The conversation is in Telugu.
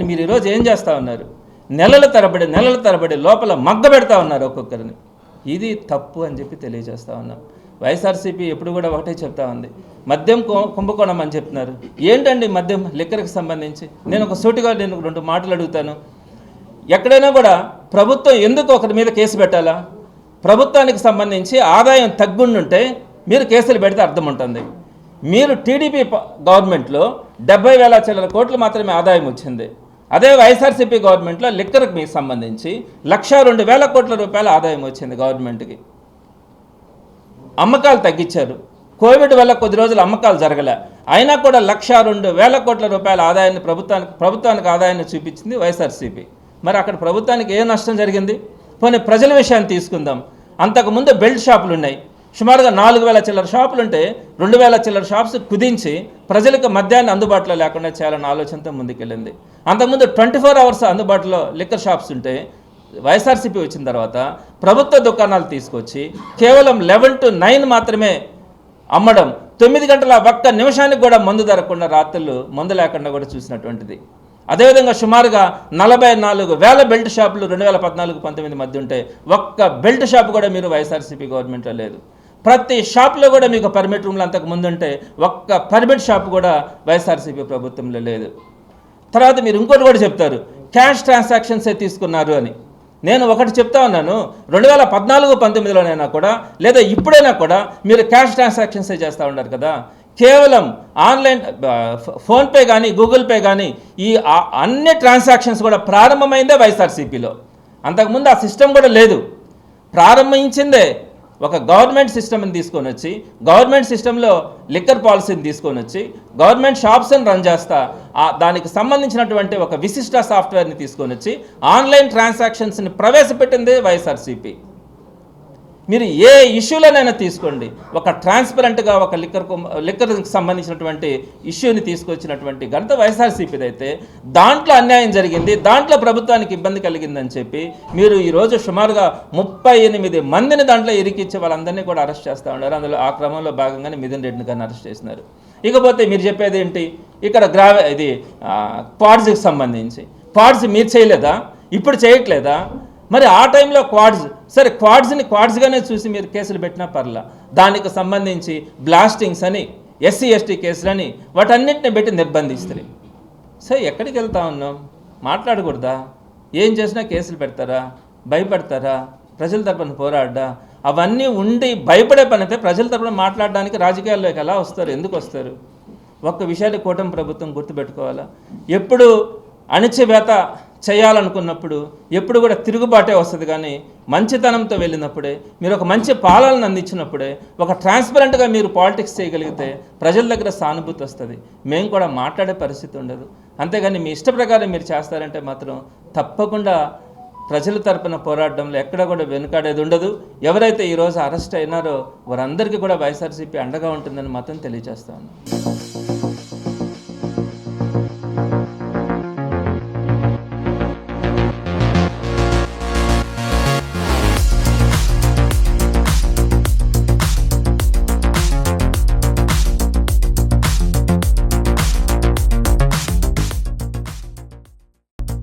కానీ మీరు ఈరోజు ఏం చేస్తూ ఉన్నారు? నెలల తరబడి నెలల తరబడి లోపల మగ్గ పెడతా ఉన్నారు ఒక్కొక్కరిని. ఇది తప్పు అని చెప్పి తెలియజేస్తా ఉన్నాం. వైఎస్ఆర్సీపీ ఎప్పుడు కూడా ఒకటే చెప్తా ఉంది. మద్యం కు- కుంభకోణం అని చెప్తున్నారు. ఏంటండి మద్యం లిక్కర్కి సంబంధించి? నేను ఒక సూటిగా నేను రెండు మాటలు అడుగుతాను. ఎక్కడైనా కూడా ప్రభుత్వం ఎందుకు ఒకరి మీద కేసు పెట్టాలా? ప్రభుత్వానికి సంబంధించి ఆదాయం తగ్గుండుంటే మీరు కేసులు పెడితే అర్థం ఉంటుంది. మీరు టీడీపీ గవర్నమెంట్లో డెబ్బై వేల చిల్లర కోట్లు మాత్రమే ఆదాయం వచ్చింది. అదే వైఎస్ఆర్సీపీ గవర్నమెంట్లో లిక్కర్కి మీకు సంబంధించి లక్ష రెండు వేల కోట్ల రూపాయల ఆదాయం వచ్చింది గవర్నమెంట్కి. అమ్మకాలు తగ్గించారు. కోవిడ్ వల్ల కొద్ది రోజులు అమ్మకాలు జరగలే. అయినా కూడా లక్ష రెండు వేల కోట్ల రూపాయల ఆదాయాన్ని ప్రభుత్వానికి ప్రభుత్వానికి ఆదాయాన్ని చూపించింది వైఎస్ఆర్సీపీ. మరి అక్కడ ప్రభుత్వానికి ఏ నష్టం జరిగింది? పోనీ ప్రజల విషయాన్ని తీసుకుందాం. అంతకుముందు బెల్ట్ షాపులు ఉన్నాయి సుమారుగా నాలుగు వేల చిల్లర షాపులు ఉంటే రెండు వేల చిల్లర షాప్స్ కుదించి ప్రజలకు మద్యాన్ని అందుబాటులో లేకుండా చేయాలన్న ఆలోచనతో ముందుకెళ్ళింది. అంతకుముందు ట్వంటీ ఫోర్ అవర్స్ అందుబాటులో లిక్కర్ షాప్స్ ఉంటే వైఎస్ఆర్సీపీ వచ్చిన తర్వాత ప్రభుత్వ దుకాణాలు తీసుకొచ్చి కేవలం లెవెన్ టు నైన్ మాత్రమే అమ్మడం తొమ్మిది గంటల ఒక్క నిమిషానికి కూడా మందు దొరకకుండా రాత్రులు మందు లేకుండా కూడా చూసినటువంటిది. అదేవిధంగా సుమారుగా నలభై నాలుగు వేల బెల్ట్ షాపులు రెండు వేల పద్నాలుగు పంతొమ్మిది మధ్య ఉంటే ఒక్క బెల్ట్ షాప్ కూడా మీరు వైఎస్ఆర్సీపీ గవర్నమెంట్లో లేదు. ప్రతి షాప్లో కూడా మీకు పర్మిట్ రూమ్లు అంతకు ముందుంటే ఒక్క పర్మిట్ షాప్ కూడా వైఎస్ఆర్సీపీ ప్రభుత్వంలో లేదు. తర్వాత మీరు ఇంకోటి కూడా చెప్తారు క్యాష్ ట్రాన్సాక్షన్సే తీసుకున్నారు అని. నేను ఒకటి చెప్తా ఉన్నాను రెండు వేల పద్నాలుగు పంతొమ్మిదిలోనైనా కూడా లేదా ఇప్పుడైనా కూడా మీరు క్యాష్ ట్రాన్సాక్షన్సే చేస్తూ ఉన్నారు కదా. కేవలం ఆన్లైన్ ఫోన్పే కానీ గూగుల్ పే కానీ ఈ అన్ని ట్రాన్సాక్షన్స్ కూడా ప్రారంభమైందే వైఎస్ఆర్సీపీలో. అంతకుముందు ఆ సిస్టమ్ కూడా లేదు. ప్రారంభించిందే ఒక గవర్నమెంట్ సిస్టమ్ని తీసుకొని వచ్చి గవర్నమెంట్ సిస్టంలో లిక్కర్ పాలసీని తీసుకొని వచ్చి గవర్నమెంట్ షాప్స్ని రన్ చేస్తా ఆ దానికి సంబంధించినటువంటి ఒక విశిష్ట సాఫ్ట్వేర్ని తీసుకొని వచ్చి ఆన్లైన్ ట్రాన్సాక్షన్స్ని ప్రవేశపెట్టింది వైఎస్ఆర్సీపీ. మీరు ఏ ఇష్యూలోనైనా తీసుకోండి. ఒక ట్రాన్స్పరెంట్గా ఒక లిక్కర్ లిక్కర్కి సంబంధించినటువంటి ఇష్యూని తీసుకొచ్చినటువంటి ఘనత వైఎస్ఆర్సీపీది అయితే దాంట్లో అన్యాయం జరిగింది దాంట్లో ప్రభుత్వానికి ఇబ్బంది కలిగిందని చెప్పి మీరు ఈరోజు సుమారుగా ముప్పై ఎనిమిది మందిని దాంట్లో ఇరికిచ్చి వాళ్ళందరినీ కూడా అరెస్ట్ చేస్తూ ఉన్నారు. అందులో ఆ క్రమంలో భాగంగానే మిథున్ రెడ్డిని కానీ అరెస్ట్ చేసినారు. ఇకపోతే మీరు చెప్పేది ఏంటి? ఇక్కడ గ్రావ ఇది క్వాడ్స్కి సంబంధించి. క్వాడ్స్ మీరు చేయలేదా? ఇప్పుడు చేయట్లేదా? మరి ఆ టైంలో క్వాడ్స్ సరే క్వాడ్స్ని క్వాడ్స్గానే చూసి మీరు కేసులు పెట్టినా పర్లా. దానికి సంబంధించి బ్లాస్టింగ్స్ అని ఎస్సీ ఎస్టీ కేసులని వాటన్నిటిని పెట్టి నిర్బంధిస్తారు సరే ఎక్కడికి వెళ్తా ఉన్నాం? మాట్లాడకూడదా? ఏం చేసినా కేసులు పెడతారా? భయపడతారా? ప్రజల తరపున పోరాడ్డా? అవన్నీ ఉండి భయపడే పని అయితే ప్రజల తరపున మాట్లాడడానికి రాజకీయాల్లోకి ఎలా వస్తారు? ఎందుకు వస్తారు? ఒక్క విషయాన్ని కూటమి ప్రభుత్వం గుర్తుపెట్టుకోవాలా? ఎప్పుడు అణిచివేత చేయాలనుకున్నప్పుడు ఎప్పుడు కూడా తిరుగుబాటే వస్తుంది కానీ మంచితనంతో వెళ్ళినప్పుడే మీరు ఒక మంచి పాలనను అందించినప్పుడే ఒక ట్రాన్స్పరెంట్గా మీరు పాలిటిక్స్ చేయగలిగితే ప్రజల దగ్గర సానుభూతి వస్తుంది. మేము కూడా మాట్లాడే పరిస్థితి ఉండదు. అంతేగాని మీ ఇష్ట ప్రకారం మీరు చేస్తారంటే మాత్రం తప్పకుండా ప్రజల తరపున పోరాటంలో ఎక్కడ కూడా వెనుకాడేది ఉండదు. ఎవరైతే ఈరోజు అరెస్ట్ అయినారో వారందరికీ కూడా వైఎస్ఆర్సీపీ అండగా ఉంటుందని మాత్రం తెలియజేస్తాను